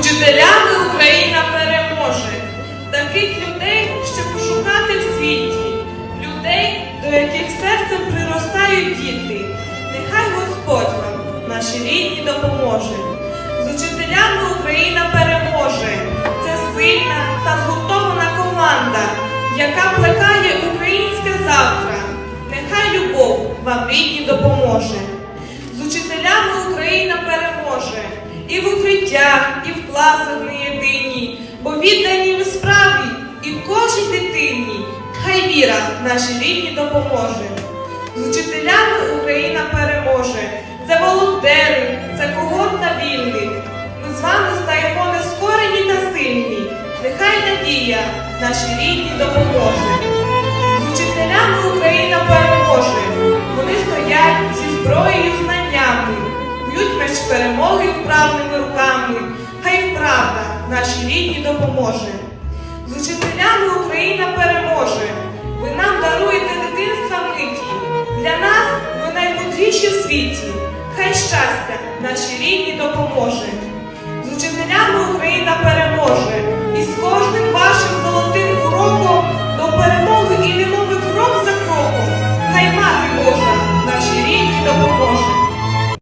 Учителями Україна переможе. Таких людей ще пошукати в світі, людей, до яких серцем приростають діти. Нехай Господь вам, наші рідні, допоможе. З учителями Україна переможе. Це сильна та згуртована команда, яка плекає українське завтра. Нехай любов вам рідні допоможе. З учителями Україна переможе і в укриттях, і в класах не єдині, бо віддані ви справі і кожній дитині. Хай віра нашій рідні допоможе. З учителями Україна переможе. Це волонтери, це когорт та вільних. Ми з вами стаємо нескорені та сильні. Нехай надія нашій рідні допоможе. З учителями Україна переможе. Вони стоять зі зброєю знаннями, б'ють меч перемоги вправними руками. Допоможе. З учителями Україна переможе. Ви нам даруєте дитинства миті. Для нас ви наймудріші в світі. Хай щастя нашій рідні допоможе. З учителями Україна.